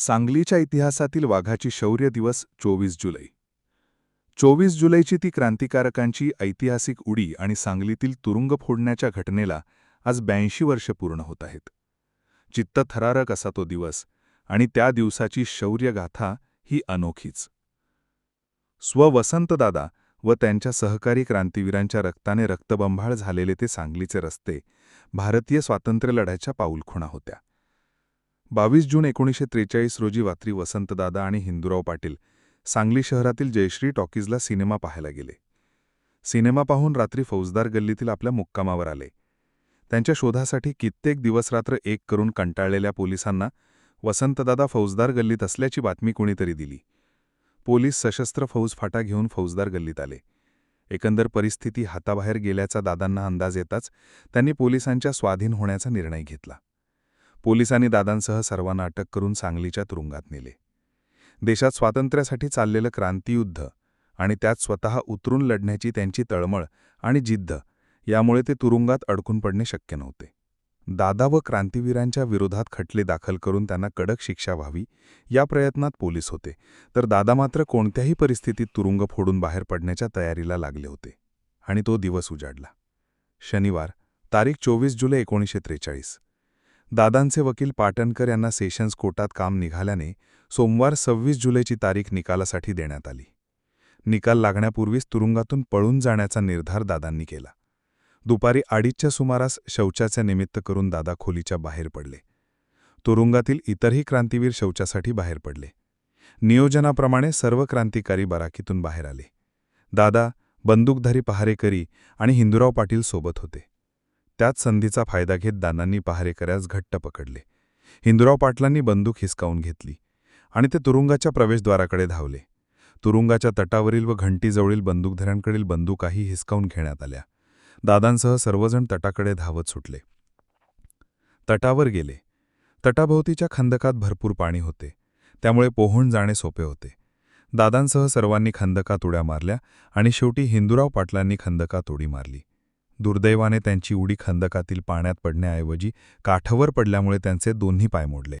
सांगलीच्या इतिहासातील वाघाची शौर्य दिवस चोवीस जुलै. चोवीस जुलैची ती क्रांतिकारकांची ऐतिहासिक उडी आणि सांगलीतील तुरुंग फोडण्याच्या घटनेला आज ब्याऐंशी वर्ष पूर्ण होत आहेत. चित्त थरारक असा तो दिवस आणि त्या दिवसाची शौर्यगाथा ही अनोखीच. स्व वसंतदादा व त्यांच्या सहकारी क्रांतिवीरांच्या रक्ताने रक्तबंभाळ झालेले ते सांगलीचे रस्ते भारतीय स्वातंत्र्यलढ्याच्या पाऊलखुणा होत्या. बावीस जून एकोणीसशे त्रेचाळीस रोजी रात्री वसंतदादा आणि हिंदूराव पाटील सांगली शहरातील जयश्री टॉकीजला सिनेमा पाहायला गेले. सिनेमा पाहून रात्री फौजदार गल्लीतील आपल्या मुक्कामावर आले. त्यांच्या शोधासाठी कित्येक दिवस रात्र एक करून कंटाळलेल्या पोलिसांना वसंतदादा फौजदार गल्लीत असल्याची बातमी कोणीतरी दिली. पोलीस सशस्त्र फौज फाटा घेऊन फौजदार गल्लीत आले. एकंदर परिस्थिती हाताबाहेर गेल्याचा दादांना अंदाज येताच त्यांनी पोलिसांच्या स्वाधीन होण्याचा निर्णय घेतला. पोलिसांनी दादांसह सर्वांना अटक करून सांगलीच्या तुरुंगात नेले. देशात स्वातंत्र्यासाठी चाललेलं क्रांतियुद्ध आणि त्यात स्वतः उतरून लढण्याची त्यांची तळमळ आणि जिद्द यामुळे ते तुरुंगात अडकून पडणे शक्य नव्हते. दादा व क्रांतिवीरांच्या विरोधात खटले दाखल करून त्यांना कडक शिक्षा व्हावी या प्रयत्नात पोलीस होते तर दादा मात्र कोणत्याही परिस्थितीत तुरुंग फोडून बाहेर पडण्याच्या तयारीला लागले होते आणि तो दिवस उजाडला. शनिवार तारीख चोवीस जुलै एकोणीसशे त्रेचाळीस. दादांचे वकील पाटणकर यांना सेशन्स कोर्टात काम निघाल्याने सोमवार सव्वीस जुलैची तारीख निकालासाठी देण्यात आली. निकाल लागण्यापूर्वीच तुरुंगातून पळून जाण्याचा निर्धार दादांनी केला. दुपारी अडीचच्या सुमारास शौचाचे निमित्त करून दादा खोलीच्या बाहेर पडले. तुरुंगातील इतरही क्रांतीवीर शौचासाठी बाहेर पडले. नियोजनाप्रमाणे सर्व क्रांतिकारी बराकीतून बाहेर आले. दादा बंदूकधारी पहारेकरी आणि हिंदूराव पाटील सोबत होते. त्याच संधीचा फायदा घेत दानांनी पहारेकऱ्यास घट्ट पकडले. हिंदुराव पाटलांनी बंदूक हिसकावून घेतली आणि ते तुरुंगाच्या प्रवेशद्वाराकडे धावले. तुरुंगाच्या तटावरील व घंटीजवळील बंदूकधऱ्यांकडील बंदुकाही हिसकावून घेण्यात आल्या. दादांसह सर्वजण तटाकडे धावत सुटले. तटावर गेले. तटाभोवतीच्या खंदकात भरपूर पाणी होते. त्यामुळे पोहून जाणे सोपे होते. दादांसह सर्वांनी खंदकात उड्या मारल्या आणि शेवटी हिंदुराव पाटलांनी खंदकात उडी मारली. दुर्दैवाने त्यांची उडी खंदकातील पाण्यात पडण्याऐवजी काठावर पडल्यामुळे त्यांचे दोन्ही पाय मोडले.